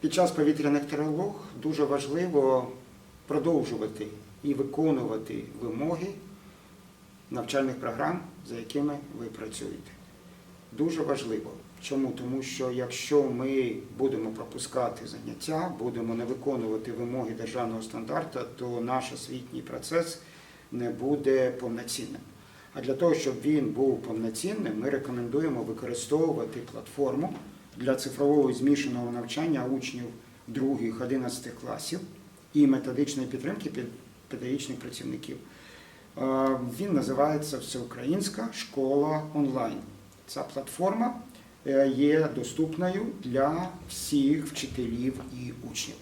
Під час повітряних тривог дуже важливо продовжувати і виконувати вимоги навчальних програм, за якими ви працюєте. Дуже важливо. Чому? Тому що якщо ми будемо пропускати заняття, будемо не виконувати вимоги державного стандарту, то наш освітній процес не буде повноцінним. А для того, щоб він був повноцінним, ми рекомендуємо використовувати платформу для цифрового змішаного навчання учнів 2-11 класів і методичної підтримки пед- педагогічних працівників. Е, Він називається Всеукраїнська школа онлайн. Ця платформа е, є доступною для всіх вчителів і учнів.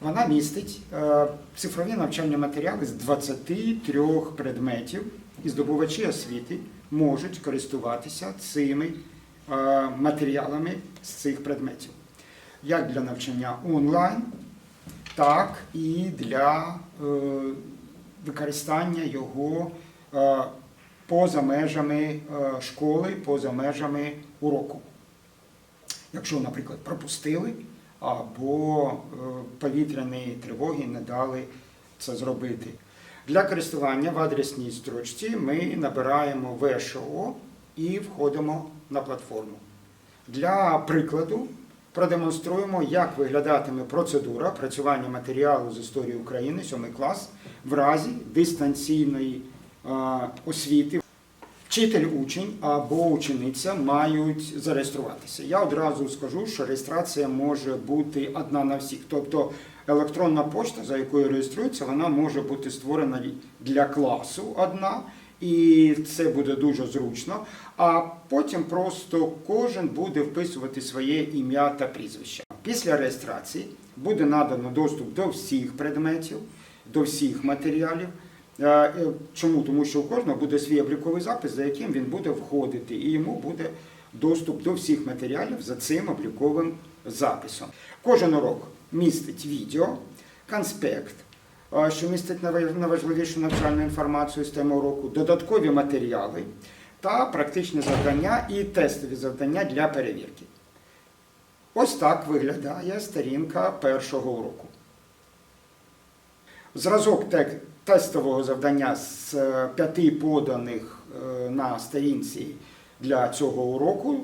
Вона містить е, цифрові навчальні матеріали з 23 предметів, і здобувачі освіти можуть користуватися цими матеріалами з цих предметів, як для навчання онлайн, так і для е, використання його е, поза межами е, школи, поза межами уроку. Якщо, наприклад, пропустили або е, повітряні тривоги не дали це зробити. Для користування в адресній строчці ми набираємо ВШО і входимо на платформу. Для прикладу продемонструємо, як виглядатиме процедура працювання матеріалу з історії України, 7 клас, в разі дистанційної е, освіти. Вчитель, учень або учениця мають зареєструватися. Я одразу скажу, що реєстрація може бути одна на всіх. Тобто електронна пошта, за якою реєструється, вона може бути створена для класу одна, і це буде дуже зручно. А потім просто кожен буде вписувати своє ім'я та прізвище. Після реєстрації буде надано доступ до всіх предметів, до всіх матеріалів. Е, е, Чому? Тому що у кожного буде свій обліковий запис, за яким він буде входити, і йому буде доступ до всіх матеріалів за цим обліковим записом. Кожен урок містить відео, конспект, що містить найважливішу навчальну інформацію з теми уроку, додаткові матеріали та практичні завдання і тестові завдання для перевірки. Ось так виглядає сторінка першого уроку. Зразок тестового завдання з е, п'яти поданих е, на сторінці для цього уроку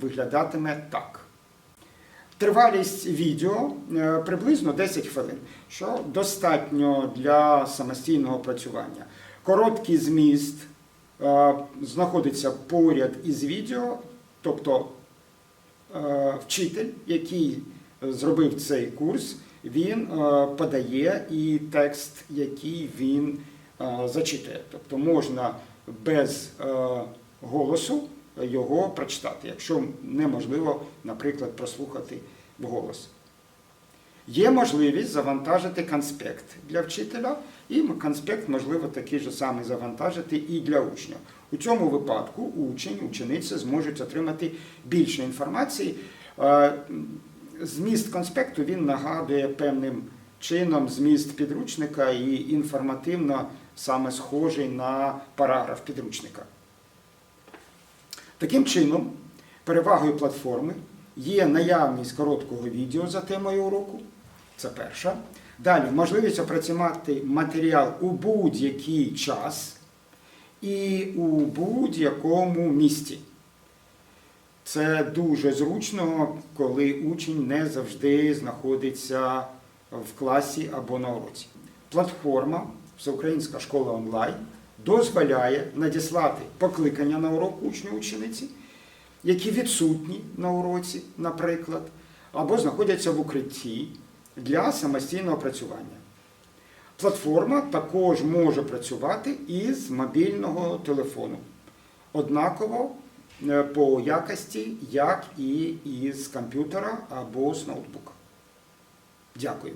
виглядатиме так. Тривалість відео е, приблизно 10 хвилин, що достатньо для самостійного працювання. Короткий зміст е, знаходиться поряд із відео, тобто е, вчитель, який зробив цей курс, він подає і текст, який він зачитує. Тобто можна без голосу його прочитати, якщо неможливо, наприклад, прослухати вголос. Є можливість завантажити конспект для вчителя, і конспект можливо такий же самий завантажити і для учня. У цьому випадку учень, учениця зможуть отримати більше інформації. Е, Зміст конспекту він нагадує певним чином зміст підручника і інформативно саме схожий на параграф підручника. Таким чином, перевагою платформи є наявність короткого відео за темою уроку. Це перша. Далі можливість опрацювати матеріал у будь-який час і у будь-якому місці. Це дуже зручно, коли учень не завжди знаходиться в класі або на уроці. Платформа Всеукраїнська школа онлайн дозволяє надіслати покликання на урок учню учениці, які відсутні на уроці, наприклад, або знаходяться в укритті для самостійного працювання. Платформа також може працювати із мобільного телефону. Однаково е, по якості, як і із комп'ютера або з ноутбука. Дякую.